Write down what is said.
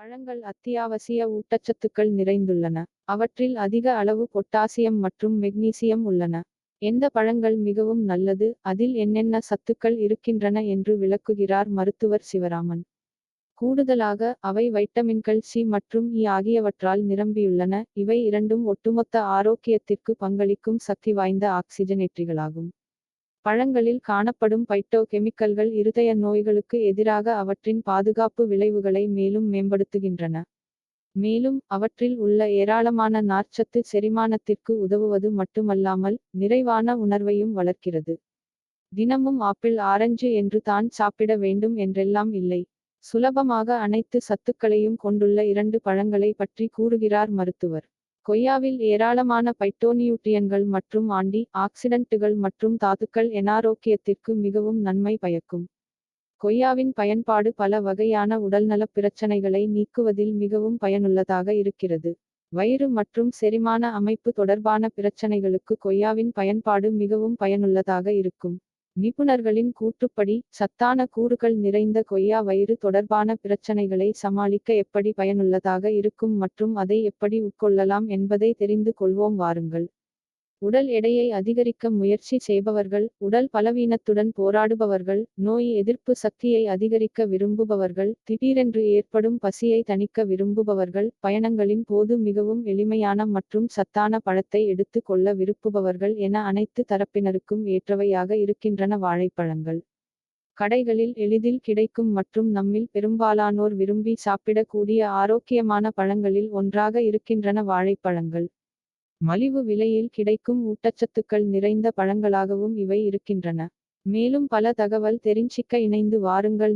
பழங்கள் அத்தியாவசிய ஊட்டச்சத்துக்கள் நிறைந்துள்ளன. அவற்றில் அதிக அளவு பொட்டாசியம் மற்றும் மெக்னீசியம் உள்ளன. எந்த பழங்கள் மிகவும் நல்லது அதில் என்னென்ன சத்துக்கள் இருக்கின்றன என்று விளக்குகிறார் மருத்துவர் சிவராமன். கூடுதலாக அவை வைட்டமின்கள் சி மற்றும் இ ஆகியவற்றால் நிரம்பியுள்ளன இவை இரண்டும் ஒட்டுமொத்த ஆரோக்கியத்திற்கு பங்களிக்கும் சக்தி வாய்ந்த ஆக்சிஜனேற்றிகளாகும். பழங்களில் காணப்படும் பைட்டோ கெமிக்கல்கள் இருதய நோய்களுக்கு எதிராக அவற்றின் பாதுகாப்பு விளைவுகளை மேலும் மேம்படுத்துகின்றன. மேலும் அவற்றில் உள்ள ஏராளமான நார்ச்சத்து செரிமானத்திற்கு உதவுவது மட்டுமல்லாமல் நிறைவான உணர்வையும் வளர்க்கிறது. தினமும் ஆப்பிள் ஆரஞ்சு என்று தான் சாப்பிட வேண்டும் என்றெல்லாம் இல்லை. சுலபமாக அனைத்து சத்துக்களையும் கொண்டுள்ள இரண்டு பழங்களை பற்றி கூறுகிறார் மருத்துவர். கொய்யாவில் ஏராளமான பைட்டோனியூட்ரியன்கள் மற்றும் ஆண்டி ஆக்சிடன்ட்டுகள் மற்றும் தாதுக்கள் எனாரோக்கியத்திற்கு மிகவும் நன்மை பயக்கும். கொய்யாவின் பயன்பாடு பல வகையான உடல்நலப் பிரச்சனைகளை நீக்குவதில் மிகவும் பயனுள்ளதாக இருக்கிறது. வயிறு மற்றும் செரிமான அமைப்பு தொடர்பான பிரச்சனைகளுக்கு கொய்யாவின் பயன்பாடு மிகவும் பயனுள்ளதாக இருக்கும். நிபுணர்களின் கூற்றுப்படி சத்தான கூறுகள் நிறைந்த கொய்யா வயிறு தொடர்பான பிரச்சனைகளை சமாளிக்க எப்படி பயனுள்ளதாக இருக்கும் மற்றும் அதை எப்படி உட்கொள்ளலாம் என்பதை தெரிந்து கொள்வோம் வாருங்கள். உடல் எடையை அதிகரிக்க முயற்சி செய்பவர்கள் உடல் பலவீனத்துடன் போராடுபவர்கள் நோய் எதிர்ப்பு சக்தியை அதிகரிக்க விரும்புபவர்கள் திடீரென்று ஏற்படும் பசியை தணிக்க விரும்புபவர்கள் பயணங்களின் போது மிகவும் எளிமையான மற்றும் சத்தான பழத்தை எடுத்து கொள்ள விரும்புபவர்கள் என அனைத்து தரப்பினருக்கும் ஏற்றவையாக இருக்கின்றன வாழைப்பழங்கள். கடைகளில் எளிதில் கிடைக்கும் மற்றும் நம்மில் பெரும்பாலானோர் விரும்பி சாப்பிடக்கூடிய ஆரோக்கியமான பழங்களில் ஒன்றாக இருக்கின்றன வாழைப்பழங்கள். மலிவு விலையில் கிடைக்கும் ஊட்டச்சத்துக்கள் நிறைந்த பழங்களாகவும் இவை இருக்கின்றன. மேலும் பல தகவல் தெரிஞ்சிக்க இணைந்து வாருங்கள்